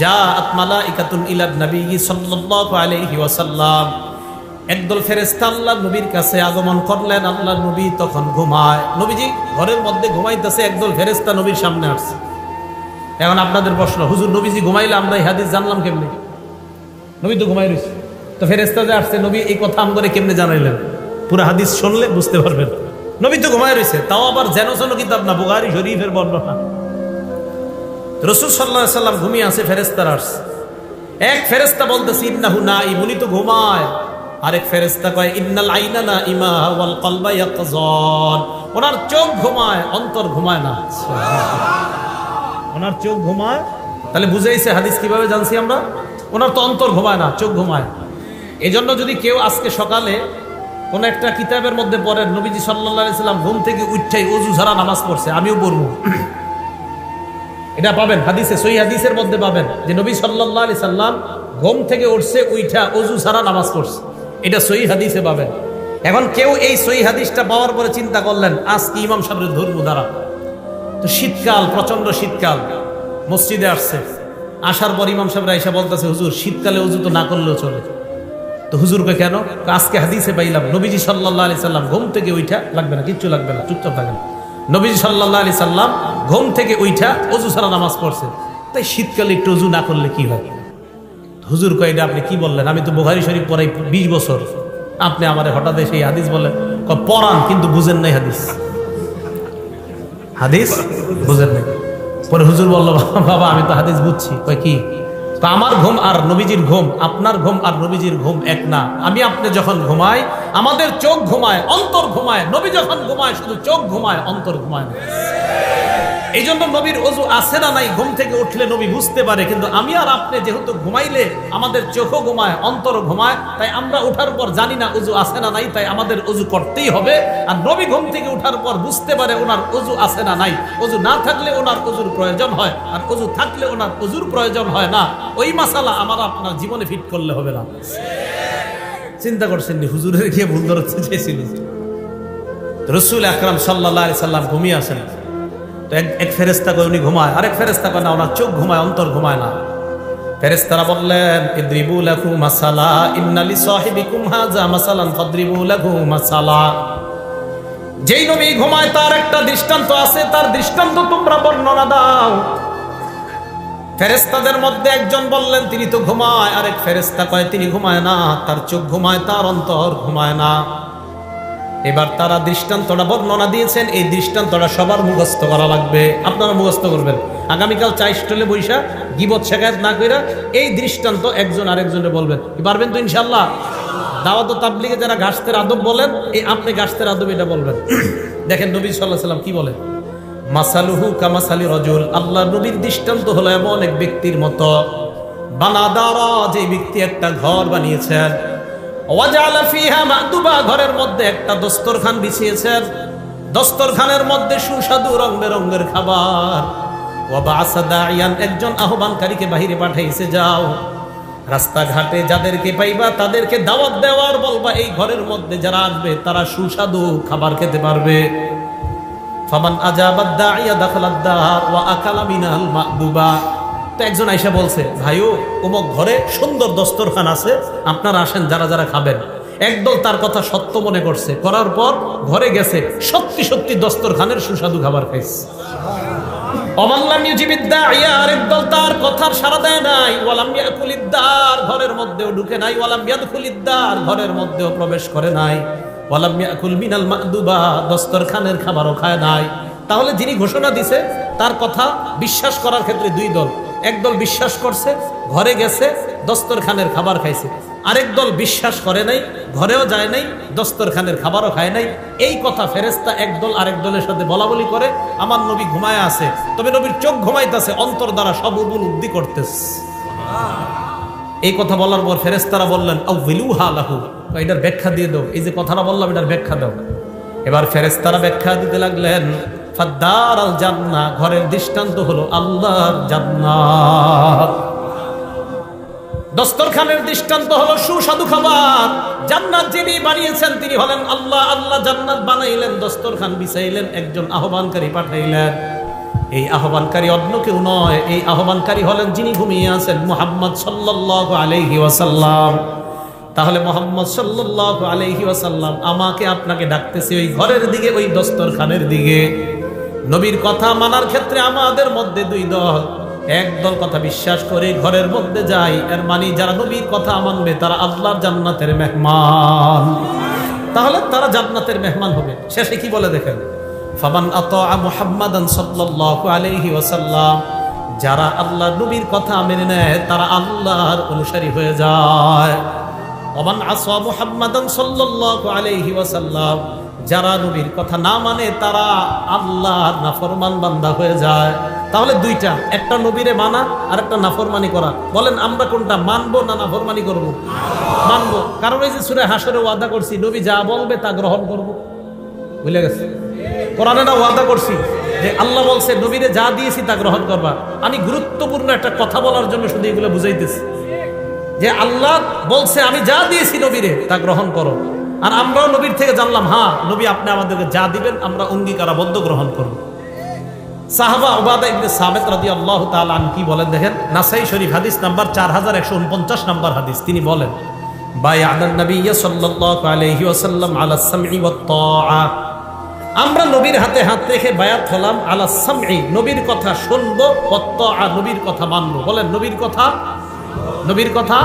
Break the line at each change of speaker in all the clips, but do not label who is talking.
যা আত্মালা ইকাতুন ইলাদ নবী সাল্লাল্লাহু আলাইহি ওয়াসাল্লাম। একদল ফেরেস্তা আল্লাহ নবীর কাছে আগমন করলেন আল্লাহ নবী তখন ঘুমায়। নবীজি ঘরের মধ্যে ঘুমাইতেছে, একদল ফেরেস্তা নবীর সামনে আসছে। এখন আপনাদের প্রশ্ন, হুজুর নবীজি ঘুমাইলে আমরা হাদিস জানলাম কেমনে? নবী তো ঘুমাই রয়েছে। তো ফেরেস্তা যে আসছে, নবী এই কথা আমগরে কেমনে জানাইলেন? পুরো হাদিস শুনলে বুঝতে পারবেন। নবী তো ঘুমাই রয়েছে, তাও আবার যেন যেন কিতাব না বুগারি শরীফের বর্ণনা। রসুল সাল্লাহ সাল্লাম ঘুমিয়ে আছে ফেরেস্তার আসছে এক ফেরেস্তা বলতেছে, ইন্নাহু না ইমুনি তো ঘুমায়। আরেক ফেরেস্তা কয়, ইন্নাল আইনা না ইমা ওয়াল কলবা ইয়াকজান ওনার চোখ ঘুমায়, অন্তর ঘুমায় না। ওনার চোখ ঘুমায়। তাহলে বুঝাইছে হাদিস কীভাবে জানছি আমরা? ওনার তো অন্তর ঘুমায় না, চোখ ঘুমায়। এই জন্য যদি কেউ আজকে সকালে কোন একটা কিতাবের মধ্যে পড়েন, নবীজি সাল্লাহ সাল্লাম ঘুম থেকে উঠছেই অজু ছাড়া নামাজ পড়ছে, আমিও পড়ব। এটা পাবেন, হাদিসে সই হাদিসের মধ্যে পাবেন যে নবী সাল্লাহ আলি সাল্লাম ঘুম থেকে উঠছে, উইঠা অজু ছাড়া নামাজ পড়ছে। এটা সই হাদিসে পাবেন। এখন কেউ এই সই হাদিসটা পাওয়ার পরে চিন্তা করলেন, আজ কি ইমাম সাহেবের ধর্ম দ্বারা? তো শীতকাল প্রচণ্ড শীতকাল, মসজিদে আসছে। আসার পর ইমাম সাহেবরা এসে বলতেছে, হুজুর, শীতকালে উজু তো না করলেও চলে। তো হুজুরকে কেন? আজকে হাদিসে পাইলাম, নবীজি সাল্লাহ আলি সাল্লাম ঘুম থেকে উইঠা লাগবে না, কিচ্ছু লাগবে না, চুপচাপ থাকেন। নবীজি সাল্লাহ আলি সাল্লাম ঘুম থেকে উইঠা অজু ছাড়া নামাজ পড়ছে। তাই শীতকালে একটু অজু না করলে কি হয়? হুজুর কয়টা আপনি কি বললেন? আমি তো বুহারি শরীফ পড়াই বিশ বছর। আপনি আমার হঠাৎ সেই হাদিস বলেন পড়ান, কিন্তু বুঝেন নাই হাদিস। হাদিস? বুঝেন নাই। পরে হুজুর বলল, বাবা, আমি তো হাদিস বুঝছি। কয়, কি? তো আমার ঘুম আর নবীজির ঘুম, আপনার ঘুম আর নবীজির ঘুম এক না। আমি আপনি যখন ঘুমাই, আমাদের চোখ ঘুমায়, অন্তর ঘুমায়, নবী যখন ঘুমায়, শুধু চোখ ঘুমায়, অন্তর ঘুমায় না। এই জন্য নবীর অজু আছে না নাই? ঘুম থেকে উঠলে নবী বুঝতে পারে, কিন্তু আমি আর আপনি যেহেতু ঘুমাইলে আমাদের চোখও ঘুমায়, অন্তর ঘুমায়, তাই আমরা উঠার পর জানি না অজু আছে না নাই, তাই আমাদের অজু করতেই হবে। আর নবী ঘুম থেকে উঠার পর বুঝতে পারে ওনার অজু আছে না নাই। অজু না থাকলে ওনার অজুর প্রয়োজন হয়, আর অজু থাকলে ওনার অজুর প্রয়োজন হয় না। ওই মাসালা আমার আপনার জীবনে ফিট করলে হবে না। চিন্তা করছেন হুজুরের গিয়ে ভুল ধরতে চেয়েছিল রসুল আকরাম সাল্লাহ সাল্লাম ঘুমিয়ে আসেন। তো এক ফেরেস্তা কয়, উনি ঘুমায়। আরেক ফেরেস্তা কয়, না, ওনার চোখ ঘুমায়, অন্তর ঘুমায় না। ফেরেস্তারা বললেন, ইদ্রিবু লাহু মাসালা ইন্নালি সাহিবিকুম হাযা মাসালান ফাদরিবু লাহু মাসালা। যেই নবী ঘুমায়, তার একটা দৃষ্টান্ত আছে, তার দৃষ্টান্ত তোমরা বর্ণনা দাও। ফেরেস্তাদের মধ্যে একজন বললেন, তিনি তো ঘুমায়। আরেক ফেরেস্তা কয়, তিনি ঘুমায় না, তার চোখ ঘুমায়, তার অন্তর ঘুমায় না। এবার তারা দৃষ্টান্তটা বর্ণনা দিয়েছেন, এই দৃষ্টান্তটা সবার মুখস্থ করা লাগবে। আপনারা মুখস্থ করবেন। আগামীকাল চাই স্টলে বৈশা গিবত শেখায়ত না কইরা এই দৃষ্টান্ত একজন আরেকজনে বলবেন। পারবেন তো ইনশাল্লাহ দাওয়াত তাবলিগে যারা গাছতের আদব বলেন, এই আপনি গাছতের আদব এটা বলবেন। দেখেন নবী সাল্লাহ সাল্লাম কি বলেন? মাসালুহু কামাসালি রজুল আল্লাহ নবীর দৃষ্টান্ত হলো এমন এক ব্যক্তির মতো। বানাদারা যে ব্যক্তি একটা ঘর বানিয়েছেন ঘরের মধ্যে একটা দস্তরখান বিছিয়েছেন। দস্তরখানের মধ্যে সুস্বাদু রং বেরঙের খাবার একজন আহ্বানকারীকে বাহিরে পাঠাইছে, যাও। রাস্তাঘাটে যাদেরকে পাইবা, তাদেরকে দাওয়াত দেওয়ার বলবা, এই ঘরের মধ্যে যারা আসবে, তারা সুস্বাদু খাবার খেতে পারবে। ফামান আজাবাদ দাইয়া দাখালাদ দার, ওয়া আকালা মিনাল মাদুবা তো একজন আইসা বলছে, ভাইও অমুক ঘরে সুন্দর দস্তরখান আছে, আপনারা আসেন, যারা যারা খাবেন। একদল তার কথা সত্য মনে করছে। করার পর ঘরে গেছে, সত্যি সত্যি দস্তরখানের সুস্বাদু খাবার খাইছে। ঘরের মধ্যেও নাই। ঘরের মধ্যেও প্রবেশ করে নাই। মিনাল দস্তরখানের খাবারও খায় নাই। তাহলে যিনি ঘোষণা দিছে, তার কথা বিশ্বাস করার ক্ষেত্রে দুই দল। একদল বিশ্বাস করছে, ঘরে গেছে, দস্তরখানের খাবার খাইছে। আরেক দল বিশ্বাস করে নাই, ঘরেও যায় নাই, দস্তরখানের খাবারও খায় নাই। এই কথা ফেরেস্তা একদল আরেক দলের সাথে বলা বলি করে, আমার নবী ঘুমায় আছে, তবে নবীর চোখ ঘুমাইতেছে, অন্তর দ্বারা সব উপলব্ধি করতেছে। এই কথা বলার পর ফেরেস্তারা বললেন ও এটার ব্যাখ্যা দিয়ে দাও। এই যে কথাটা বললাম, এটার ব্যাখ্যা দাও। এবার ফেরেস্তারা ব্যাখ্যা দিতে লাগলেন, ফাদ্দার আল জান্না ঘরের দৃষ্টান্ত হলো আল্লাহর জান্নাত। দস্তরখানের দৃষ্টান্ত হলো সুস্বাদু খাবার। জান্নাত যিনি বানিয়েছেন, তিনি হলেন আল্লাহ। আল্লাহ জান্নাত বানাইলেন, দস্তরখান বিছাইলেন, একজন আহ্বানকারী পাঠাইলেন। এই আহ্বানকারী অন্য কেউ নয়, এই আহ্বানকারী হলেন যিনি ঘুমিয়ে আছেন, মোহাম্মদ সাল্লাল্লাহু আলাইহি ওয়াসাল্লাম। তাহলে মোহাম্মদ সাল্লাল্লাহু আলাইহি ওয়াসাল্লাম আমাকে আপনাকে ডাকতেছে ওই ঘরের দিকে, ওই দস্তরখানের দিকে। নবীর কথা মানার ক্ষেত্রে আমাদের মধ্যে দুই দল। এক দল কথা বিশ্বাস করে ঘরের মধ্যে যায় এর মানে যারা নবীর কথা মানবে তারা আল্লাহর জান্নাতের মেহমান। তাহলে তারা জান্নাতের মেহমান হবে। শেষে কি বলে দেখেন? ফামান আতা মুহাম্মাদান সাল্লাল্লাহু আলাইহি ওয়াসাল্লাম, যারা আল্লাহ নবীর কথা মেনে নেয় তারা আল্লাহর অনুসারী হয়ে যায়। ওমান আসা মুহাম্মাদান সাল্লাল্লাহু আলাইহি ওয়াসাল্লাম, যারা নবীর কথা না মানে তারা আল্লাহর নাফরমান বান্দা হয়ে যায়। তাহলে দুইটা, একটা নবীরে মানা আর একটা নাফরমানি করা। বলেন, আমরা কোনটা, মানবো না নাফরমানি করব? মানবো। কারণ এই যে সুরে হাসরে ওয়াদা করছি, নবী যা বলবে তা গ্রহণ করব। বুঝলে গেছে? কোরআনে না ওয়াদা করছি যে আল্লাহ বলছে, নবীরে যা দিয়েছি তা গ্রহণ করবা। আমি গুরুত্বপূর্ণ একটা কথা বলার জন্য শুধু এগুলো বুঝাইতেছি। যে আল্লাহ বলছে, আমি যা দিয়েছি নবীরে, তা গ্রহণ করো। আর আমরাও নবীর থেকে জানলাম হ্যাঁ নবী আপনি আমাদেরকে যা দিবেন, আমরা অঙ্গীকারাবদ্ধ গ্রহণ করব। সাহাবা ওবাদা ইবনে কি বলেন দেখেন? নাসাই শরীফ হাদিস নাম্বার চার হাজার একশো উনপঞ্চাশ নাম্বার হাদিস। তিনি বলেন বায়াদান নবী সাল্লাল্লাহু আলাইহি ওয়াসাল্লাম আলা তাআ। আমরা নবীর হাতে হাত রেখে বায়াত হলাম আলা সামঈ, নবীর কথা শুনব, ওয়াত আর নবীর কথা মানবো। বলেন, নবীর কথা নবীর কথা।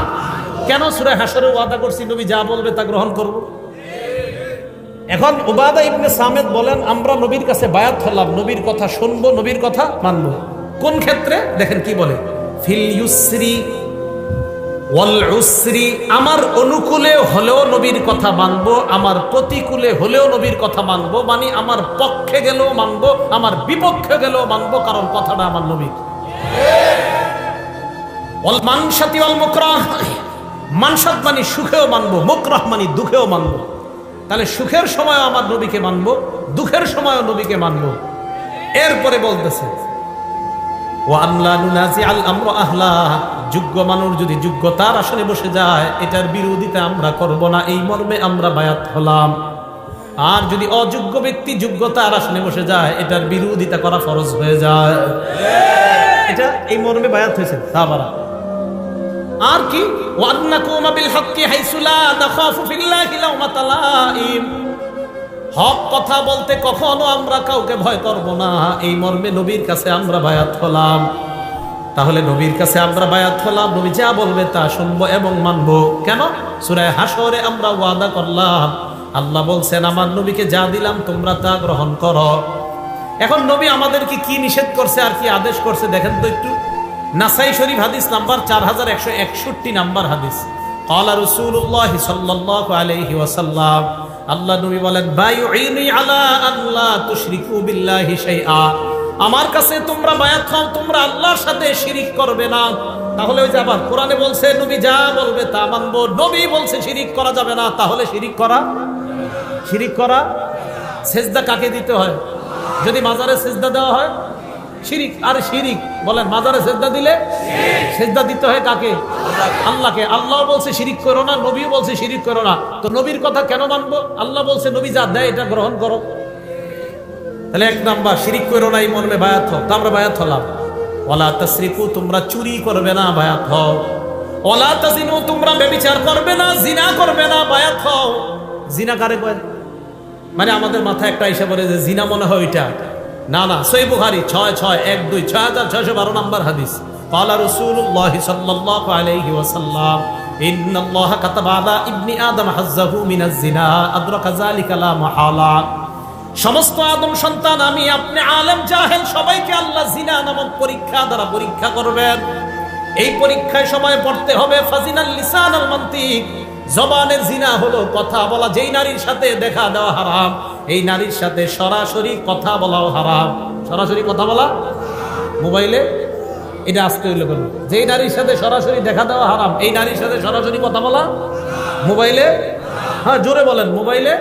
কেন সুরে হাসরে ওয়াদা করছি? নবী যা বলবে তা গ্রহণ করব। এখন উবাদা ইবনে সামেদ বলেন, আমরা নবীর কাছে বায়াত হলাম, নবীর কথা শুনব, নবীর কথা মানব। কোন ক্ষেত্রে? দেখেন কি বলে, ফিল আমার অনুকূলে হলেও নবীর কথা মানবো, আমার প্রতিকূলে হলেও নবীর কথা মানব মানে আমার পক্ষে গেলেও মানব, আমার বিপক্ষে গেলেও মানবো, কারণ কথাটা আমার নবীর। All মানসাতি all মুকরাহ। মানসাত মানে সুখেও মানবো, মুকরাহ মানে দুঃখেও মানবো। তাহলে সুখের সময় আমার নবীকে মানবো, দুঃখের সময়ও নবীকে মানবো। এরপরে বলতেছে ও আমলা নুনাজি আল আমর আহলা। যোগ্য মানুষ যদি যোগ্যতার আসনে বসে যায়, এটার বিরোধিতা আমরা করব না, এই মর্মে আমরা বায়াত হলাম। আর যদি অযোগ্য ব্যক্তি যোগ্যতার আসনে বসে যায়, এটার বিরোধিতা করা ফরজ হয়ে যায়। এটা এই মর্মে বায়াত হয়েছে, তা বারা আর কি? ওয়ান্নাকুম বিল হাইসুলা নাখাফু ফিল্লাহি লাউমাতা লাইম হক কথা বলতে কখনো আমরা কাউকে ভয় করব না। এই মর্মে নবীর কাছে আমরা বায়াত হলাম। তাহলে নবীর কাছে আমরা বায়াত হলাম, নবী যা বলবে তা শুনব এবং মানবো। কেন? সুরায় হাসরে আমরা ওয়াদা করলাম। আল্লাহ বলছেন, আমার নবীকে যা দিলাম তোমরা তা গ্রহণ করো। এখন নবী আমাদেরকে কি নিষেধ করছে আর কি আদেশ করছে, দেখেন তো একটু। নাসাই শরীফ হাদিস নাম্বার চার হাজার একশো একষট্টি নাম্বার হাদিস। কলা রসুল্লাহ সাল্লাহ আলহি ওয়াসাল্লাম, আল্লাহ নবী বলেন আলা আল্লাহ তুশরিকু বিল্লাহি শাইআ। আমার কাছে তোমরা বায়াত খাও তোমরা আল্লাহর সাথে শিরিক করবে না। তাহলে ওই যে আবার কোরআনে বলছে, নবী যা বলবে তা মানব, নবী বলছে শিরিক করা যাবে না। তাহলে শিরিক করা শিরিক করা, সেজদা কাকে দিতে হয়? যদি মাজারে সেজদা দেওয়া হয়? শিরিক আর শিরিক বলেন মাজারে সেজদা দিলে? সেজদা দিতে হয় কাকে? আল্লাহকে। আল্লাহ বলছে শিরিক করো না নবীও বলছে শিরিক করো না। তো নবীর কথা কেন মানবো? আল্লাহ বলছে নবী যা দেয় এটা গ্রহণ করো। তাহলে এক নাম্বার শিরিক করো না এই মর্মে বায়াত তা আমরা বায়াত হলাম। ওলা তসরিফু তোমরা চুরি করবে না বায়াত হও। ওলা তাজিনু তোমরা বেবিচার করবে না জিনা করবে না বায়াত হও। জিনা কারে কয়? মানে আমাদের মাথায় একটা এসে বলে যে জিনা মনে হয় ওইটা। না না সই বুখারি ছয় ছয় এক দুই ছয় হাজার ছয়শো বারো নম্বর হাদিস قال رسول الله صلى الله عليه وسلم إن الله كتب على ابن آدم حظه من الزنا أدرك ذلك لا محالة সমস্ত আদম সন্তান আমি আপনি আলেম জাহেল সবাইকে আল্লাহ জিনা নামক পরীক্ষা দ্বারা পরীক্ষা করবেন এই পরীক্ষায় সময় পড়তে হবে ফাজিনাল লিসান আল মান্তিক জবানের জিনা হলো কথা বলা যেই নারীর সাথে দেখা দেওয়া হারাম এই নারীর সাথে সরাসরি কথা বলাও হারাম। সরাসরি কথা বলা? মোবাইলে? এটা আসতে হইল কেন? যেই নারীর সাথে সরাসরি দেখা দেওয়া হারাম, এই নারীর সাথে সরাসরি কথা বলা? মোবাইলে? হ্যাঁ জোরে বলেন, মোবাইলে?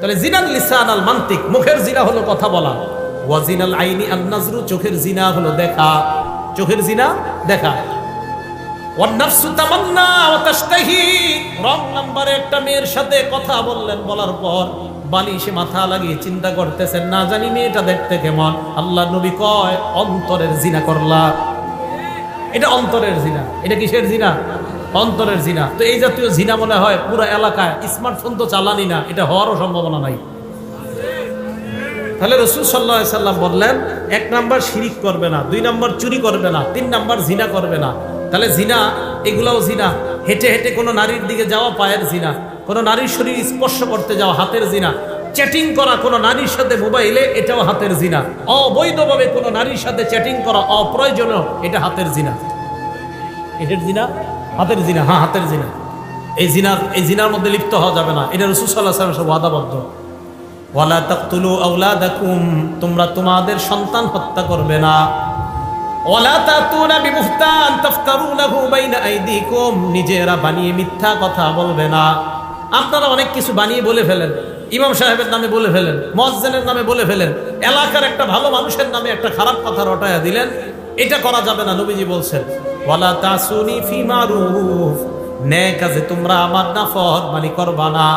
তাহলে জিনাল লিসান আল মান্তিক, মুখের জিনা হলো কথা বলা। ওয়াজিনাল আইনি আন নাজরু চোখের জিনা হলো দেখা। চোখের জিনা দেখা। বলার পর মাথা লাগিয়ে চিন্তা করতেছেন, না জানি দেখতে কেমন। আল্লাহ অন্তরের জিনা এটা অন্তরের জিনা। অন্তরের জিনা। তো এই জাতীয় জিনা মনে হয় পুরো এলাকায় স্মার্টফোন তো চালানি না, এটা হওয়ারও সম্ভাবনা নাই। তাহলে রসুল সাল্লাহ সাল্লাম বললেন, এক নাম্বার শিরিক করবে না, দুই নাম্বার চুরি করবে না, তিন নাম্বার জিনা করবে না। তাহলে জিনা, এগুলাও জিনা। হেঁটে হেঁটে কোনো নারীর দিকে যাওয়া পায়ের জিনা। কোনো নারীর শরীর স্পর্শ করতে যাওয়া হাতের জিনা। চ্যাটিং করা কোনো নারীর সাথে মোবাইলে, এটাও হাতের জিনা। অবৈধভাবে কোনো নারীর সাথে চ্যাটিং করা অপ্রয়োজনীয়, এটা হাতের জিনা। এটার জিনা? হাতের জিনা হ্যাঁ হাতের জিনা। এই জিনার এই জিনার মধ্যে লিপ্ত হওয়া যাবে না। এটা রসুল সাল্লাহ সব ওয়াদাবদ্ধ। ওয়ালা তাকতুলু আওলাদাকুম, তোমরা তোমাদের সন্তান হত্যা করবে না। নিজেরা বানিয়ে মিথ্যা কথা বলবে না। আপনারা অনেক কিছু বানিয়ে বলে ফেলেন। ইমাম সাহেবের নামে বলে ফেলেন মসজিদের নামে বলে ফেলেন, এলাকার একটা ভালো মানুষের নামে একটা খারাপ কথা রটায়া দিলেন। এটা করা যাবে না, নবীজি বলছেন, ওয়ালা তাসুনি ফি মারুফ। ন্যায় কাজে তোমরা আমার নাফর মানে করবা না।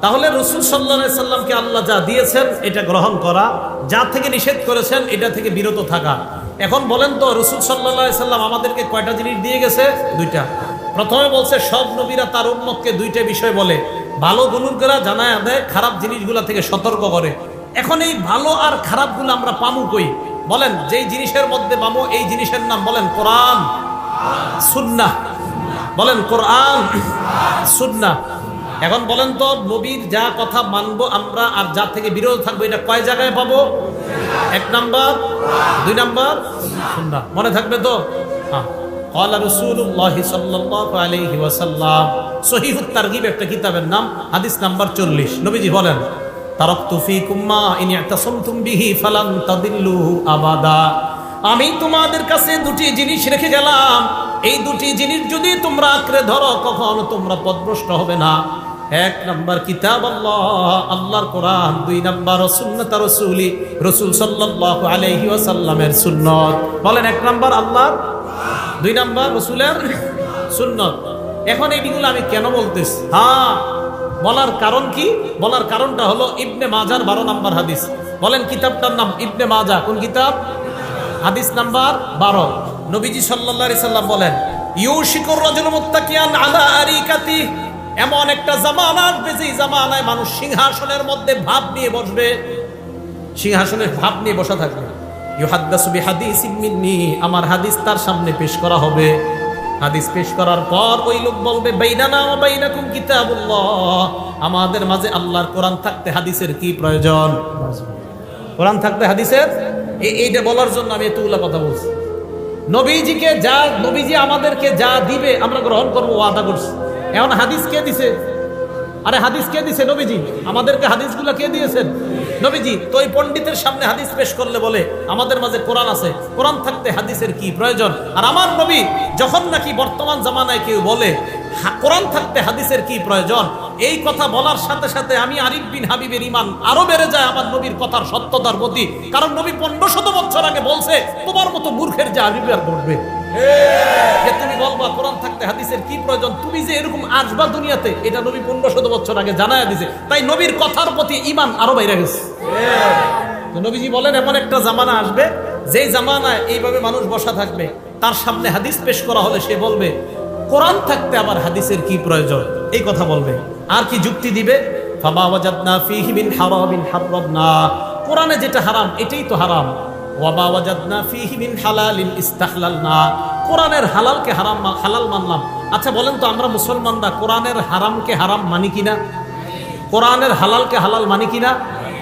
তাহলে রসুল সাল্লা সাল্লামকে আল্লাহ যা দিয়েছেন, এটা গ্রহণ করা, যা থেকে নিষেধ করেছেন, এটা থেকে বিরত থাকা। এখন বলেন তো, রসুল সাল্লা সাল্লাম আমাদেরকে কয়টা জিনিস দিয়ে গেছে? দুইটা। প্রথমে বলছে, সব নবীরা তার উন্মতকে দুইটা বিষয় বলে। ভালো গুণুরগেরা জানায় দেয় খারাপ জিনিসগুলা থেকে সতর্ক করে। এখন এই ভালো আর খারাপগুলো আমরা পামু কই? বলেন, যেই জিনিসের মধ্যে পামু, এই জিনিসের নাম বলেন কোরআন, সুন্নাহ। বলেন কোরআন, সুন্নাহ। এখন বলেন তো নবীর যা কথা মানবো আমরা আর যা থেকে বিরত থাকবো এটা কয় জায়গায় পাবো এক নাম্বার দুই নাম্বার সুন্নাহ মনে থাকবে তো হ্যাঁ قال رسول الله صلى الله عليه وسلم সহিহ তারগিব একটা কিতাবের নাম হাদিস নাম্বার 40 নবীজি বলেন তারাকতু ফিকুম মা ইন ইয়াতাসামতুম বিহি ফালান তাদিল্লু আবাদা আমি তোমাদের কাছে দুটি জিনিস রেখে গেলাম এই দুটি জিনিস যদি তোমরা আঁকড়ে ধরো কখনো তোমরা পদভ্রষ্ট হবে না এক নাম্বার কিতাব আল্লাহ, আল্লাহর কোরআন, দুই নাম্বার সুন্নত রসুলি, রসুল সাল্লাল্লাহু আলাইহি ওয়াসাল্লামের সুন্নত। বলেন এক নাম্বার আল্লাহর, দুই নাম্বার রসুলের সুন্নত। এখন এইগুলো আমি কেন বলতেছি? হ্যাঁ বলার কারণ কি? বলার কারণটা হলো ইবনে মাজার বারো নাম্বার হাদিস। বলেন কিতাবটার নাম ইবনে মাজা, কোন কিতাব? হাদিস নাম্বার বারো। নবীজি সাল্লাল্লাহু সাল্লাম বলেন, ইউশিকুর রাজুল মুত্তাকিয়ান আলা আরিকাতি এমন একটা জামানা আসবে জামানায় মানুষ সিংহাসনের মধ্যে ভাব নিয়ে বসবে। সিংহাসনের ভাব নিয়ে বসা থাকবে। ইউহাদ্দাসু বিহাদিস মিন্নি, আমার হাদিস তার সামনে পেশ করা হবে। হাদিস পেশ করার পর ওই লোক বলবে, বাইনানা ওয়া বাইনাকুম কিতাবুল্লাহ। আমাদের মাঝে আল্লাহর কোরআন থাকতে হাদিসের কি প্রয়োজন? কোরআন থাকতে হাদিসের? এই এইটা বলার জন্য আমি এতগুলা কথা বলছি। নবীজিকে যা নবীজি আমাদেরকে যা দিবে আমরা গ্রহণ করব, ওয়াদা করছি। এখন হাদিস কে দিছে? আরে হাদিস কে দিছে নবীজি? আমাদেরকে হাদিসগুলো কে দিয়েছেন? নবীজি, তো এই পণ্ডিতের সামনে হাদিস পেশ করলে বলে, আমাদের মাঝে কোরআন আছে। কোরআন থাকতে হাদিসের কি প্রয়োজন? আর আমার নবী যখন নাকি বর্তমান জামানায় কেউ বলে কোরআন থাকতে হাদিসের কি প্রয়োজন? এই কথা বলার সাথে সাথে আমি আরিফ বিন হাবিবের ইমান আরও বেড়ে যায় আমার নবীর কথার সত্যতার প্রতি। কারণ নবী পনেরো শত বছর আগে বলছে, তোমার মতো মূর্খের যে আর করবে যে তুমি বলবা, কোরআন থাকতে হাদিসের কি প্রয়োজন? তুমি যে এরকম আসবা দুনিয়াতে, এটা নবী পনেরো শত বছর আগে জানায় দিছে। তাই নবীর কথার প্রতি ইমান আরও বাইরে গেছে। নবীজি বলেন, এমন একটা জামানা আসবে, যেই জামানায় এইভাবে মানুষ বসা থাকবে, তার সামনে হাদিস পেশ করা হলে সে বলবে, কোরআন থাকতে আবার হাদিসের কি প্রয়োজন? এই কথা বলবে। আর কি যুক্তি দিবে? কোরআনে যেটা হারাম, এটাই তো হারাম। ওয়ামা ওয়াজাদনা ফীহি মিন হালালিন ইস্তাহলালনা। কোরআনের হালালকে হারাম হালাল মানলাম। আচ্ছা বলেন তো আমরা মুসলমানরা কোরআনের হারামকে হারাম মানি কিনা? কোরআনের হালালকে হালাল মানি কিনা?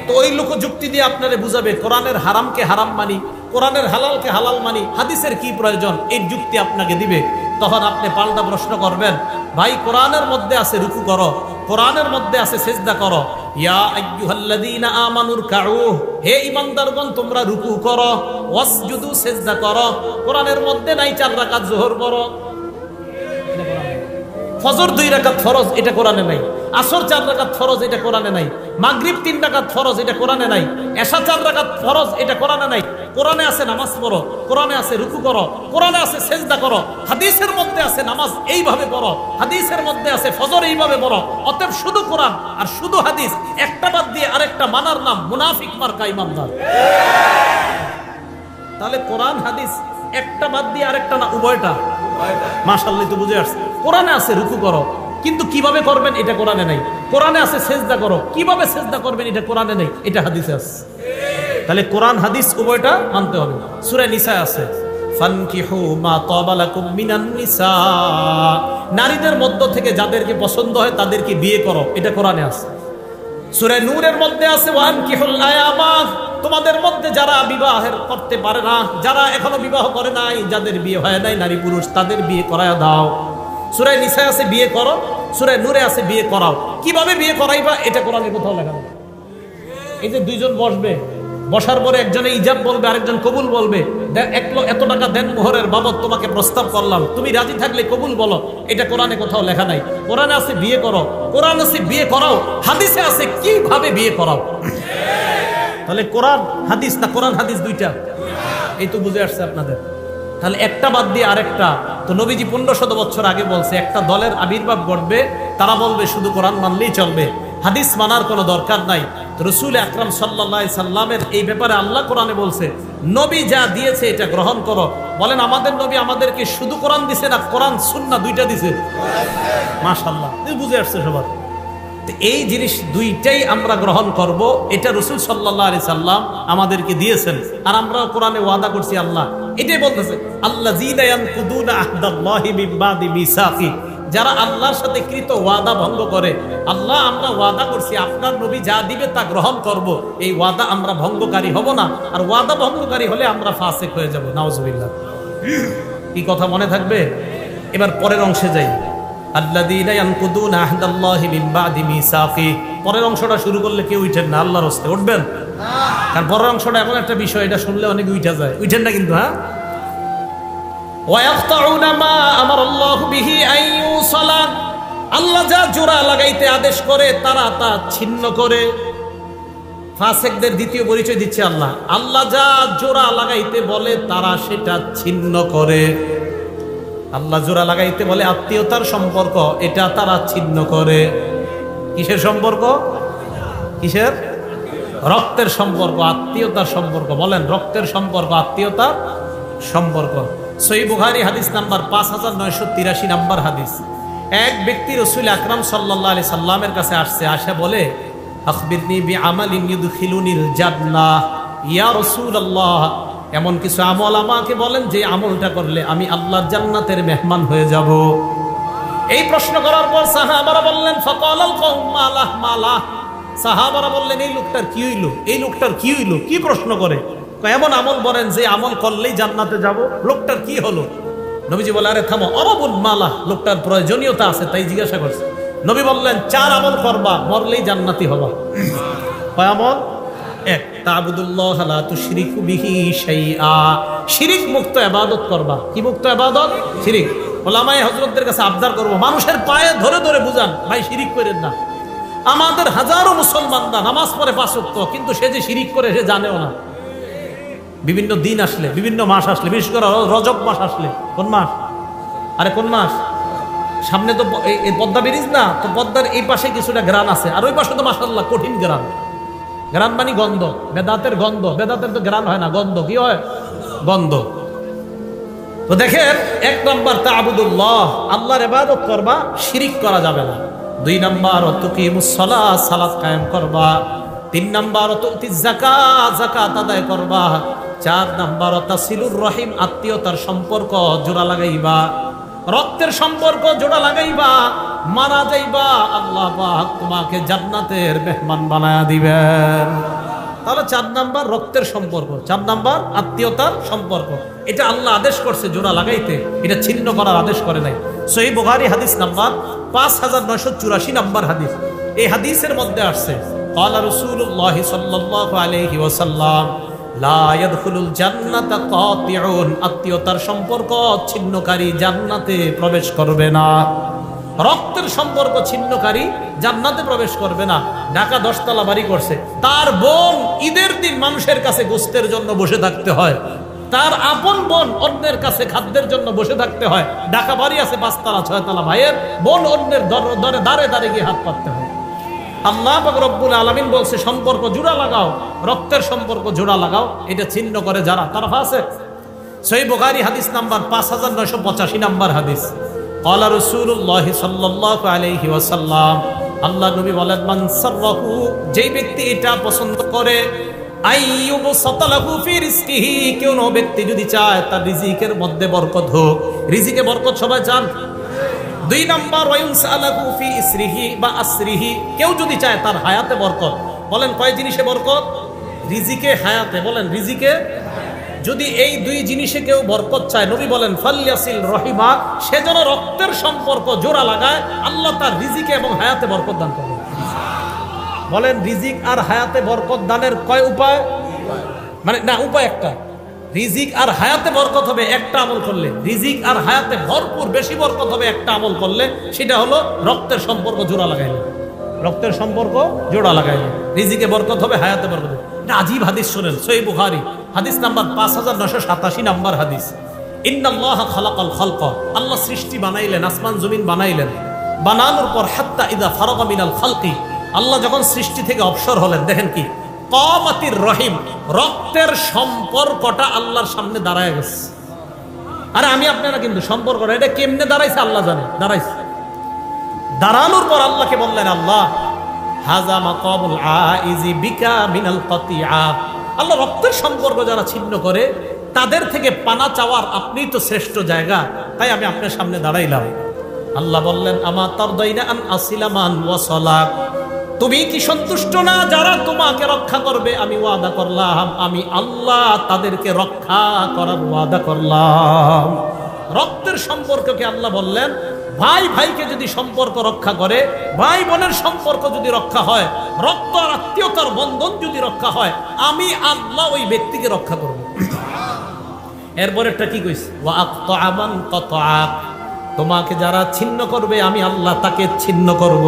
তো ওই লোক যুক্তি দিয়ে আপনারে বুঝাবে, কোরআনের হারামকে হারাম মানি, কোরআনের হালালকে হালাল মানি, হাদিসের কি প্রয়োজন? এই যুক্তি আপনাকে দিবে। তখন আপনি পাল্টা প্রশ্ন করবেন, ভাই, কোরআনের মধ্যে আছে রুকু করো, কোরআনের মধ্যে আছে সেজদা করো ইয়া আইয়ুহাল্লাযীনা আমানুর কাউ হে ইমানদারগণ তোমরা রুকু করো, ওয়াসজুদু সেজদা করো। কোরআনের মধ্যে নাই চার রাকাত জোহর করো ফজর দুই রাকাত ফরজ, এটা কোরআনে নাই। আসর চার রাকাত ফরজ, এটা কোরআনে নাই। মাগরিব তিন রাকাত ফরজ, এটা কোরআনে নাই। এশা চার রাকাত ফরজ, এটা কোরআনে নাই। কোরআনে আছে নামাজ পড়ো, কোরআনে আছে রুকু করো, কোরআনে আছে সেজদা করো, হাদিসের মধ্যে আছে নামাজ এইভাবে পড়ো, হাদিসের মধ্যে আছে ফজর এইভাবে পড়ো, অতএব শুধু কোরআন আর শুধু হাদিস, একটা বাদ দিয়ে আরেকটা মানার নাম মুনাফিক মার্কা ইমামদার তাহলে কোরআন, হাদিস, একটা বাদ দিয়ে আরেকটা না, উভয়টা। মাশাল্লাহ তো বুঝে আসছে। কোরআনে আছে রুকু করো কিন্তু কীভাবে করবেন এটা কোরআনে নাই। কোরআনে আছে সেজদা করো। কীভাবে সেজদা করবেন এটা কোরআনে নেই? এটা হাদিসে আছে। তাহলে কোরআন, হাদিস উভয়টা মানতে হবে। সূরা নিসা আছে। নারীদের মধ্য থেকে যাদেরকে পছন্দ হয় তাদেরকে বিয়ে করো। এটা কোরআনে আছে। সূরা নূরের মধ্যে আছে ওয়ান কিহুল তোমাদের মধ্যে যারা বিবাহের করতে পারে না, যারা এখনও বিবাহ করে নাই, যাদের বিয়ে হয় নাই, নারী পুরুষ, তাদের বিয়ে করায় দাও। সূরায় নিশায় আছে, বিয়ে করো। সূরায় নূরে আছে, বিয়ে করাও। কীভাবে বিয়ে করাইবা, এটা কোরআনে কোথাও লেখা এই যে দুইজন বসবে, বসার পরে একজনে ইজাব বলবে, আরেকজন কবুল বলবে এত টাকা দেন মোহরের বাবদ, তোমাকে প্রস্তাব করলাম। তুমি রাজি থাকলে কবুল বলো। এটা কোরআনে কোথাও লেখা নাই। কোরআনে আছে, বিয়ে করো। কোরআন আছে, বিয়ে করাও। হাদিসে আছে, কীভাবে বিয়ে করাও? তাহলে কোরআন হাদিস না কোরআন হাদিস দুইটা? এই তো বুঝে আসছে আপনাদের। তাহলে একটা বাদ দিয়ে আরেকটা। তো নবীজি পনেরো শত বছর আগে বলছে, একটা দলের আবির্ভাব ঘটবে, তারা বলবে শুধু কোরআন মানলেই চলবে। হাদিস মানার কোনো দরকার নাই। রসুল আকরাম সাল্লাহ সাল্লামের এই ব্যাপারে আল্লাহ কোরআনে বলছে, নবী যা দিয়েছে এটা গ্রহণ করো। বলেন, আমাদের নবী আমাদেরকে শুধু কোরআন দিছে না, কোরআন সুন্না দুইটা দিছে? মাশাল্লাহ তুমি বুঝে আসছে সবার। এই জিনিস দুইটাই আমরা গ্রহণ করব। এটা রসুল সাল্লাহ আলি সাল্লাম আমাদেরকে দিয়েছেন। আর আমরা কোরআনে ওয়াদা করছি আল্লাহ। এটাই বলতেছে আল্লাহ যারা আল্লাহর সাথে কৃত ওয়াদা ভঙ্গ করে, আল্লাহ, আমরা ওয়াদা করছি, আপনার নবী যা দিবে তা গ্রহণ করব। এই ওয়াদা আমরা ভঙ্গকারী হব না। আর ওয়াদা ভঙ্গকারী হলে আমরা ফাসেক হয়ে যাব। নাউজুবিল্লাহ। কি কথা মনে থাকবে? এবার পরের অংশে যাই। পরের অংশটা শুরু করলে কেউ উঠেন না, আল্লাহর হস্তে উঠবেন? কারণ পরের অংশটা এমন একটা বিষয়, এটা শুনলে অনেক উঠা যায়। উঠেন না কিন্তু হ্যাঁ? আল্লাহ যা জোড়া লাগাইতে আদেশ করে, তারা তা ছিন্ন করে। ফাসেকদের দ্বিতীয় পরিচয় দিচ্ছে আল্লাহ। আল্লাহ যা জোড়া লাগাইতে বলে, তারা সেটা ছিন্ন করে। আল্লাহ জোড়া লাগাইতে বলে আত্মীয়তার সম্পর্ক, এটা তারা ছিন্ন করে। কিসের সম্পর্ক? কিসের? রক্তের সম্পর্ক, আত্মীয়তার সম্পর্ক। বলেন, রক্তের সম্পর্ক, আত্মীয়তার সম্পর্ক। সই বুখারি হাদিস নাম্বার পাঁচ হাজার নয়শো তিরাশি নাম্বার হাদিস। এক ব্যক্তি রসুল আকরাম সাল্লাহ আলি সাল্লামের কাছে আসছে, আসে বলে, আখবিরনি বি আমালিন ইউদখিলুনিল জান্নাহ। ইয়া রাসূলুল্লাহ এমন কিছু আমল আমাকে বলেন যে আমলটা করলে আমি আল্লাহর জান্নাতের মেহমান হয়ে যাব। এই প্রশ্ন করার পর সাহাবারা বললেন কওম মালাহ মালাহ সাহাবারা বললেন, এই লোকটার কি হইল? এই লোকটার কি হইল? কি প্রশ্ন করে? এমন আমল বলেন যে আমল করলেই জান্নাতে যাব। লোকটার কি হলো? নবীজি বলে, আরে থামো অবাবুল মালা, লোকটার প্রয়োজনীয়তা আছে তাই জিজ্ঞাসা করছে। নবী বললেন, চার আমল করবা, মরলেই জান্নাতি হবা। কয়, আমল? তাবুদুল্লাহ লা তুশরিকু বিহি শাইআ। শিরিক মুক্ত ইবাদত করবা। কি মুক্ত ইবাদত শিরিক। ওলামায়ে হযরতদের কাছে আবদার করব, মানুষের পায়ে ধরে ধরে বুঝান, ভাই, শিরিক করেন না। আমাদের হাজারো মুসলমানরা নামাজ পড়ে পাঁচ ওয়াক্ত, কিন্তু সে যে শিরিক করে সে জানেও না। বিভিন্ন দিন আসলে, বিভিন্ন মাস আসলে, বিশেষ করে রজব মাস আসলে। কোন মাস? আরে, কোন মাস? সামনে তো এই পদ্মা ব্রিজ না? তো পদ্মার এই পাশে কিছুটা গ্রান আছে, আর ওই পাশে তো মাসাল্লাহ কঠিন গ্রান। গ্রান মানে গন্ধ বেদাতের গন্ধ বেদাতের তো গ্রান হয় না, গন্ধ, কি হয়? গন্ধ। তো দেখেন, এক নম্বর তা তাবুদুল্লাহ, আল্লাহর ইবাদত করবা, শিরিক করা যাবে না। দুই নম্বর তুকিমুসসালা সালাত কায়েম করবা। তিন নম্বর তুতি যাকাত যাকাত আদায় করবা। চার নম্বর তাসিলুর রহিম, আত্মীয়তার সম্পর্ক জোড়া লাগাইবা। রক্তের সম্পর্ক জোড়া লাগাইবা, মারা যাইবা, আল্লাহ তোমাকে জান্নাতের মেহমান বানায়া দিবেন। তাহলে চার নাম্বার রক্তের সম্পর্ক, চার নাম্বার আত্মীয়তার সম্পর্ক। এটা আল্লাহ আদেশ করছে জোড়া লাগাইতে, এটা ছিন্ন করার আদেশ করে নাই। সহি বুহারি হাদিস নাম্বার পাঁচ হাজার নয়শো চুরাশি নাম্বার হাদিস। এই হাদিসের মধ্যে আসছে আল্লাহ রসুল্লাহ সাল্লাহ আলহি ওসাল্লাম আত্মীয়তার সম্পর্ক ছিন্নকারী জান্নাতে প্রবেশ করবে না। রক্তের সম্পর্ক ছিন্নকারী জান্নাতে প্রবেশ করবে না। ঢাকা দশতলা বাড়ি করছে। তার বোন ঈদের দিন মানুষের কাছে গোস্তের জন্য বসে থাকতে হয়। তার আপন বোন অন্যের কাছে খাদ্যের জন্য বসে থাকতে হয়। ঢাকা বাড়ি আছে পাঁচতলা, ছয়তলা ভাইয়ের। বোন অন্যের দরে দাঁড়ে দাঁড়ে গিয়ে হাত পাততে হয়। আল্লাহ রব্বুল আলামিন বলছে, সম্পর্ক জোড়া লাগাও, রক্তের সম্পর্ক জোড়া লাগাও। এটা ছিন্ন করে যারা, তারা আছে সই বুখারী হাদিস নাম্বার পাঁচ হাজার নয়শো পঁচাশি নাম্বার হাদিস। আল্লাহ যেই ব্যক্তি এটা পছন্দ করে কেউ ব্যক্তি যদি চায়, তার রিজিকের মধ্যে বরকত হোক। রিজিকে বরকত সবাই চান। দুই নাম্বার বা আসরিহি। কেউ যদি চায় তার হায়াতে বরকত। বলেন, কয় জিনিসে বরকত? রিজিকে হায়াতে। বলেন, রিজিকে? যদি এই দুই জিনিসে কেউ বরকত চায়, নবী বলেন, ফাল্যাসিল রহিমা, সে যেন রক্তের সম্পর্ক জোড়া লাগায়, আল্লাহ তার রিজিকে এবং হায়াতে বরকত দান করবে বলেন, রিজিক আর হায়াতে বরকত দানের কয় উপায়? মানে না, উপায় একটা। রিজিক আর হায়াতে বরকত হবে একটা আমল করলে। রিজিক আর হায়াতে ভরপুর বেশি বরকত হবে একটা আমল করলে, সেটা হলো রক্তের সম্পর্ক জোড়া লাগাইলে। রক্তের সম্পর্ক জোড়া লাগাইলে। রিজিকে বরকত হবে, হায়াতে বরকত এটা আজীব হাদিস শোনেন সই বুখারি। হাদিস নাম্বার পাঁচ হাজার নশো সাতাশি নাম্বার হাদিস। ইন্নাল্লাহ খালাকাল খালক। আল্লাহ সৃষ্টি বানাইলেন, আসমান, জমিন বানাইলেন। বানানোর পর হাত্তা ইদা ফারগা মিনাল খালকি। আল্লাহ যখন সৃষ্টি থেকে অবসর হলেন, দেখেন কি? কমাতির রহিম, রক্তের সম্পর্কটা আল্লাহর সামনে দাঁড়ায় গেছে। আরে আমি আপনারা কিন্তু সম্পর্কটা এটা কেমনে দাঁড়াইছে আল্লাহ জানে, দাঁড়াইছে। দাঁড়ানোর পর আল্লাহকে বললেন, আল্লাহ, হাজা মাকাবুল আইজি বিকা মিনাল কাতিয়া আল্লাহ রক্তের সম্পর্ক যারা ছিন্ন করে, তাদের থেকে পানা চাওয়ার আপনি তো শ্রেষ্ঠ জায়গা, তাই আমি আপনার সামনে দাঁড়াইলাম। আল্লাহ বললেন আমার তার দইনা আন আসিলামান ওয়াসলাক তুমি কি সন্তুষ্ট না যারা তোমাকে রক্ষা করবে? আমি ওয়াদা করলাম, আমি আল্লাহ তাদেরকে রক্ষা করার ওয়াদা করলাম। রক্তের সম্পর্ককে আল্লাহ বললেন, ভাই ভাইকে যদি সম্পর্ক রক্ষা করে, ভাই বোনের সম্পর্ক যদি রক্ষা হয়, রক্ত আর আত্মীয়তার বন্ধন যদি রক্ষা হয়, আমি আল্লাহ ওই ব্যক্তিকে রক্ষা করব। এরপরেরটা কি কইছে? তোমাকে যারা ছিন্ন করবে, আমি আল্লাহ তাকে ছিন্ন করব।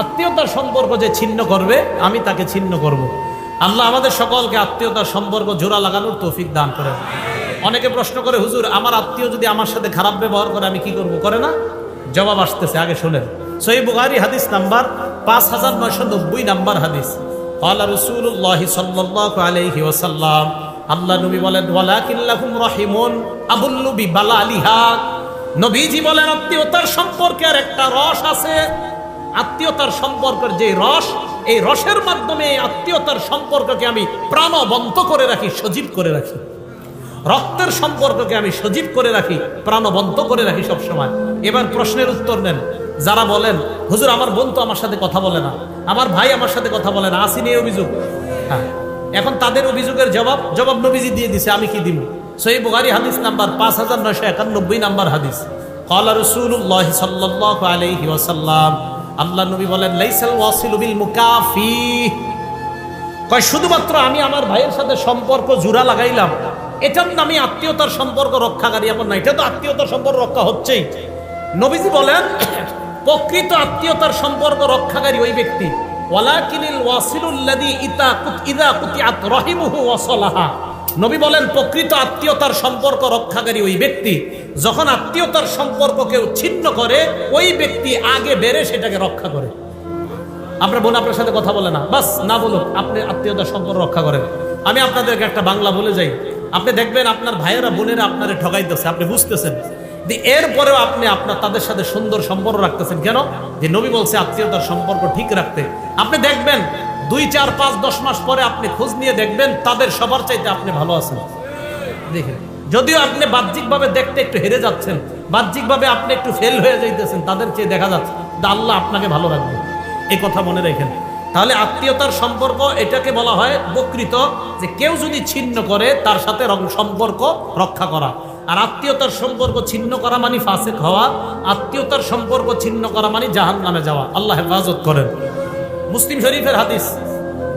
আত্মীয়তার সম্পর্ক যে ছিন্ন করবে, আমি তাকে ছিন্ন করব। আল্লাহ আমাদের সকলকে আত্মীয়তার সম্পর্ক জোড়া লাগানোর তৌফিক দান করে অনেকে প্রশ্ন করে, হুজুর, আমার আত্মীয় যদি আমার সাথে খারাপ ব্যবহার করে, আমি কি করব? করে না। জবাব আসতেছে, আগে শোনেন। সহি বুখারি হাদিস নাম্বার পাঁচ হাজার নয়শো নব্বই নাম্বার হাদিস। আল্লাহ রসুল্লাহ সাল্লাহ আলহি ওসাল্লাম আল্লাহ নবী বলেন ওয়ালাকিল্লাহুম রহিমুন আবুল্লুবি বালা আলিহা নবীজি বলেন, আত্মীয়তার সম্পর্কে আর একটা রস আছে আত্মীয়তার সম্পর্কের যে রস, এই রসের মাধ্যমে আত্মীয়তার সম্পর্ককে আমি প্রাণবন্ত করে রাখি, সজীব করে রাখি। রক্তের সম্পর্ককে আমি সজীব করে রাখি, প্রাণবন্ত করে রাখি সব সময় এবার প্রশ্নের উত্তর নেন। যারা বলেন, হুজুর, আমার বোন তো আমার সাথে কথা বলে না। আমার ভাই আমার সাথে কথা বলে না। আসিনি অভিযোগ। হ্যাঁ। এখন তাদের অভিযোগের জবাব জবাব নবীজি দিয়ে দিছে, আমি কি দিব সই বুগারি হাদিস নাম্বার পাঁচ হাজার নয়শো একানব্বই নাম্বার হাদিস। কলা রসুল্লাহ সাল্লাহ আলহি ওয়াসাল্লাম আল্লাহ নবী বলেন, লাইসাল ওয়াসিলু বিল মুকাফি। কয়, শুধুমাত্র আমি আমার ভাইয়ের সাথে সম্পর্ক জোড়া লাগাইলাম। এটার নামে আত্মীয়তার সম্পর্ক রক্ষাকারী এমন না, এটা তো আত্মীয়তার সম্পর্ক রক্ষা হচ্ছেই। নবীজি বলেন, প্রকৃত আত্মীয়তার সম্পর্ক রক্ষাকারী ওই ব্যক্তি। ওয়ালাকিনিল ওয়াসিলুল্লাদি ইতা কুত, ইদা কুতিয়াত রহিমুহু ওয়াসলাহা নবী বলেন, প্রকৃত আত্মীয়তার সম্পর্ক রক্ষাকারী ওই ব্যক্তি। যখন আত্মীয়তার সম্পর্ক কেউ ছিন্ন করে, ওই ব্যক্তি আগে বেড়ে সেটাকে রক্ষা করে। আপনার বোন আপনার সাথে কথা বলে না। বাস, না বলুক, আপনি আত্মীয়তার সম্পর্ক রক্ষা করেন। আমি আপনাদেরকে একটা বাংলা বলে যাই। আপনি দেখবেন আপনার ভাইয়েরা, বোনেরা আপনারে ঠগাইতেছে, আপনি বুঝতেছেন। এরপরেও আপনি আপনার তাদের সাথে সুন্দর সম্পর্ক রাখতেছেন। কেন? যে নবী বলছে আত্মীয়তার সম্পর্ক ঠিক রাখতে। আপনি দেখবেন দুই, চার, পাঁচ, দশ মাস পরে আপনি খোঁজ নিয়ে দেখবেন, তাদের সবার চাইতে আপনি ভালো আছেন। দেখেন, যদিও আপনি বাহ্যিকভাবে দেখতে একটু হেরে যাচ্ছেন, বাহ্যিকভাবে আপনি একটু ফেল হয়ে যাইতেছেন, তাদের চেয়ে দেখা যাচ্ছে আল্লাহ আপনাকে ভালো রাখবে। এই কথা মনে রেখেন। তাহলে আত্মীয়তার সম্পর্ক, এটাকে বলা হয় বকৃত যে কেউ যদি ছিন্ন করে, তার সাথে সম্পর্ক রক্ষা করা। আর আত্মীয়তার সম্পর্ক ছিন্ন করা মানে ফাসেক হওয়া, আত্মীয়তার সম্পর্ক ছিন্ন করা মানে জাহান নামে যাওয়া। আল্লাহ হেফাজত করেন। মুসলিম শরীফের হাদিস,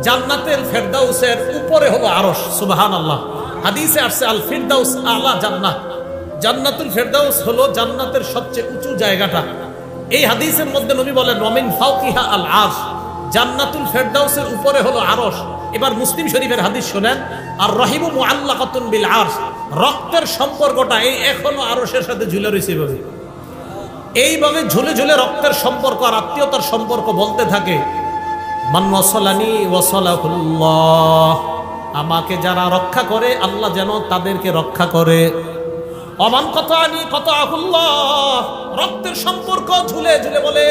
জান্নাতের ফেরদাউসের উপরে হলো আরস সুবাহান আল্লাহ হাদিসে আসছে, আল ফিরদাউস আলা জান্নাত জান্নাতুল ফেরদাউস হলো জান্নাতের সবচেয়ে উঁচু জায়গাটা। এই হাদিসের মধ্যে নবী বলেন রমিন ফাউকিহা আল আরশ। জান্নাতুল ফেরদাউসের উপরে হলো আরস এবার মুসলিম শরীফের হাদিস শোনেন, আর রহিমু মুআল্লাকাতুন বিল আরশ। রক্তের সম্পর্কটা এই এখনও আরশের সাথে ঝুলে রয়েছে এভাবে। এইভাবে ঝুলে ঝুলে রক্তের সম্পর্ক আর আত্মীয়তার সম্পর্ক বলতে থাকে মান আমাকে যারা রক্ষা করে, আল্লাহ যেন তাদেরকে রক্ষা করে। অমান কত আনি কত রক্তের সম্পর্ক ঝুলে ঝুলে বলে,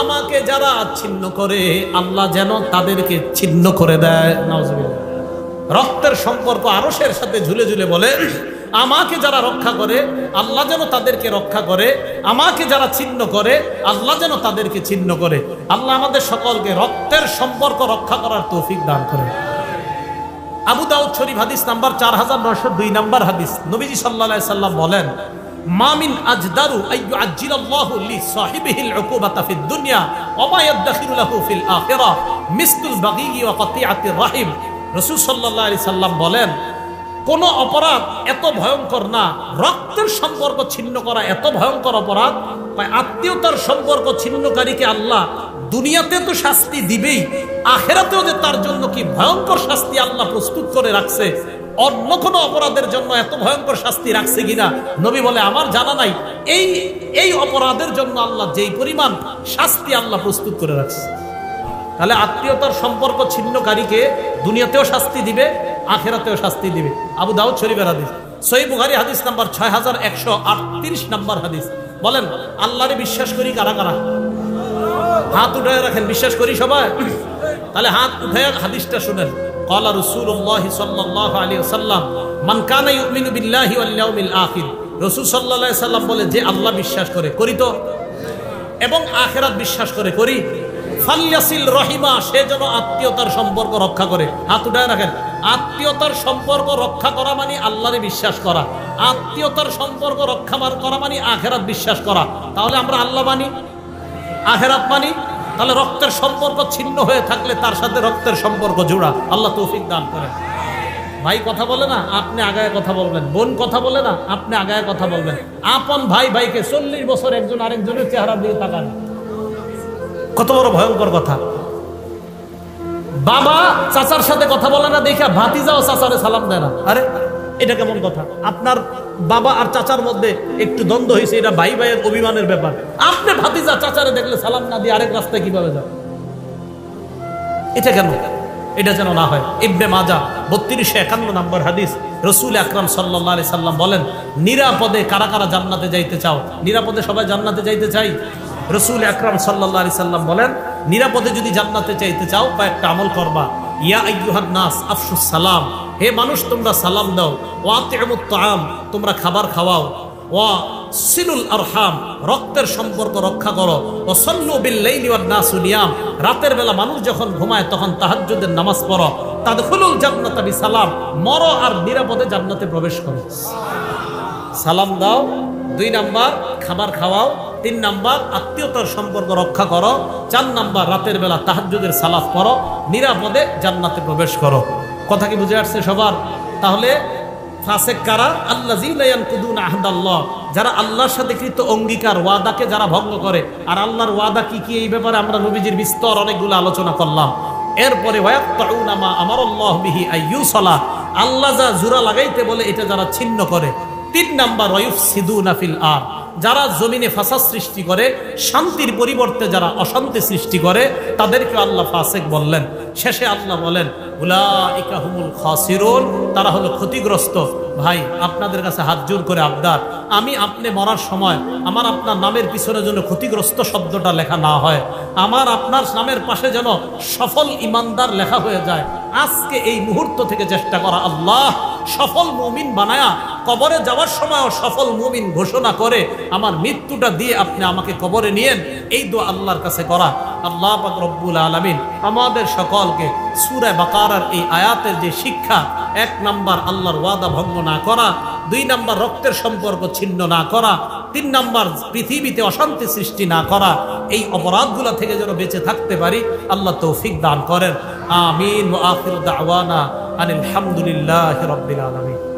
আমাকে যারা ছিন্ন করে, আল্লাহ যেন তাদেরকে ছিন্ন করে দেয়। নাউজুবিল্লাহ। রক্তের সম্পর্ক আরসের সাথে ঝুলে ঝুলে বলে, আমাকে যারা রক্ষা করে, আল্লাহ যেন তাদেরকে রক্ষা করে, আমাকে যারা ছিন্ন করে, আল্লাহ যেন তাদেরকে ছিন্ন করে। আল্লাহ আমাদের সকলকে রক্তের সম্পর্ক রক্ষা করার তৌফিক দান করে আবু দাউদ শরীফ হাদিস নাম্বার চার হাজার নশো দুই নাম্বার হাদিস। নবীজি সাল্লাহ সাল্লাম বলেন মামিন আজদারু আইয়ু আজ্জিলাল্লাহু লি সাহিবিহিল উকুবাতা ফিদ দুনিয়া ওয়া মা ইয়াদখিরু লাহু ফিল আখিরাহ মিসলুল বাগী ওয়া কাতিআতির রাহিম। রাসূল সাল্লাল্লাহু আলাইহি সাল্লাম বলেন, কোন অপরাধ এত ভয়ঙ্কর না, রক্তের সম্পর্ক ছিন্ন করা এত ভয়ঙ্কর অপরাধ আত্মীয়তার সম্পর্ক ছিন্নকারীকে আল্লাহ? দুনিয়াতে তো শাস্তি দিবেই, আখেরাতেও যে তার জন্য কি ভয়ঙ্কর শাস্তি আল্লাহ প্রস্তুত করে রাখছে, অন্য কোনো অপরাধের জন্য এত ভয়ঙ্কর শাস্তি রাখছে কিনা? নবী বলে, আমার জানা নাই, এই এই অপরাধের জন্য আল্লাহ যেই পরিমাণ শাস্তি আল্লাহ প্রস্তুত করে রাখছে। তাহলে আত্মীয়তার সম্পর্ক ছিন্নকারীকে দুনিয়াতেও শাস্তি দিবে, আখেরাতেও শাস্তি দিবে। আবু দাউদ শরীফের হাদিস। সই বুহারি হাদিস নাম্বার ছয় হাজার একশো আটত্রিশ নাম্বার হাদিস। বলেন, আল্লাহরে বিশ্বাস করি কারা কারা? হাত উঠায় রাখেন, বিশ্বাস করি সবাই? তাহলে হাত উঠায় হাদিসটা শুনেন। কলা রসুল্লাহ সাল্লাহ আলী সাল্লাম মানকানা রসুল সাল্লাহ সাল্লাম বলে, যে আল্লাহ বিশ্বাস করে, করি তো। এবং আখেরাত বিশ্বাস করে, করি। ফালিয়াসিল রহিমা, সে যেন আত্মীয়তার সম্পর্ক রক্ষা করে। হাত উঠায় রাখেন। আত্মীয়তার সম্পর্ক রক্ষা করা মানে আল্লাহরে বিশ্বাস করা। আত্মীয়তার সম্পর্ক রক্ষা করা মানে আখেরাত বিশ্বাস করা। তাহলে আমরা আল্লাহ মানি? আখেরাত মানি? তাহলে রক্তের সম্পর্ক ছিন্ন হয়ে থাকলে তার সাথে রক্তের সম্পর্ক জোড়া। আল্লাহ তৌফিক দান করেন। ভাই কথা বলে না? আপনি আগায় কথা বলবেন। বোন কথা বলে না? আপনি আগায় কথা বলবেন। আপন ভাই, ভাইকে চল্লিশ বছর একজন আরেকজনের চেহারা দিয়ে তাকান। কত বড় ভয়ঙ্কর কথা। বাবা চাচার সাথে কথা বলে না, দেখে ভাতিজাও চাচারে সালাম দেয় না। আরে, এটা কেমন কথা? আপনার বাবা আর চাচার মধ্যে একটু দ্বন্দ্ব হয়েছে, এটা ভাই ভাইয়ের অভিমানের ব্যাপার। আপনি ভাতিজা চাচারে দেখলে সালাম না দিয়ে আরেক রাস্তায় কীভাবে যান? এটা কেন? এটা যেন না হয়। ইবনে মাজা বত্রিশশো একান্ন নম্বর হাদিস, রসুল আকরাম সাল্লাহ সাল্লাম বলেন, নিরাপদে কারা কারা জান্নাতে যাইতে চাও? নিরাপদে সবাই জান্নাতে যাইতে চাই? রসুল আকরাম সাল্লাহ আলি সাল্লাম বলেন, নিরাপদে যদি জান্নাতে চাইতে চাও, কয়েকটা আমল করবা। ইয়া আইয়ুহান নাস আফসুস সালাম। হে মানুষ, তোমরা সালাম দাও। ওয়াতিমুত তাআম, তোমরা খাবার খাওয়াও। ওয়া সিলুল আরহাম, রক্তের সম্পর্ক রক্ষা করো। ও সল্লু বিল্লাইলি ওয়ান নাসু নিয়াম। রাতের বেলা মানুষ যখন ঘুমায়, তখন তাহাজ্জুদের নামাজ পড়ো। তাদখুলুল জান্নাতা বিসালাম, মরো আর নিরাপদে জান্নাতে প্রবেশ করো। সালাম দাও। দুই নাম্বার, খাবার খাওয়াও। তিন নাম্বার, আত্মীয়তার সম্পর্ক রক্ষা করো। চার নাম্বার, রাতের বেলা তাহাজ্জুদের সালাফ করো নিরাপদে জান্নাতে প্রবেশ করো। কথা কি বুঝে আসছে সবার? তাহলে আল্লাহ যারা আল্লাহর সাথে কৃত অঙ্গীকার, ওয়াদাকে যারা ভঙ্গ করে। আর আল্লাহর ওয়াদা কি কি? এই ব্যাপারে আমরা নবীজির বিস্তর অনেকগুলো আলোচনা করলাম। এরপরে ওয়াক্তাউনামা আমারল্লাহ বিহি আইয়ুসলা আল্লাহ যা জুরা লাগাইতে বলে, এটা যারা ছিন্ন করে। তিন নাম্বার ওয়ুফ সিদু নাফিল আর যারা জমিনে ফাসাদ সৃষ্টি করে, শান্তির পরিবর্তে যারা অশান্তি সৃষ্টি করে, তাদেরকে আল্লাহ ফাসেক বললেন। শেষে আল্লাহ বলেন উলা হুমুল খাসিরুন তারা হলো ক্ষতিগ্রস্ত। ভাই, আপনাদের কাছে হাত জোর করে আবদার। আমি আপনি মরার সময় আমার আপনার নামের পিছনে যেন ক্ষতিগ্রস্ত শব্দটা লেখা না হয়। আমার আপনার নামের পাশে যেন সফল ইমানদার লেখা হয়ে যায়। আজকে এই মুহূর্ত থেকে চেষ্টা করা আল্লাহ। সফল মুমিন বানায়া কবরে যাওয়ার সময়ও সফল মুমিন ঘোষণা করে আমার মৃত্যুটা দিয়ে আপনি আমাকে কবরে নিয়েন। এই দোয়া আল্লাহর কাছে করা। আল্লাহ পাক রব্বুল আলমিন আমাদের সকলকে সুরে বাকারার এই আয়াতের যে শিক্ষা, এক নাম্বার আল্লাহর ওয়াদা ভঙ্গ না করা, দুই নাম্বার রক্তের সম্পর্ক ছিন্ন না করা, তিন নাম্বার পৃথিবীতে অশান্তি সৃষ্টি না করা, এই অপরাধগুলো থেকে যেন বেঁচে থাকতে পারি, আল্লাহ তৌফিক দান করেন। আমিন আখির দাওয়ানা আলামিন।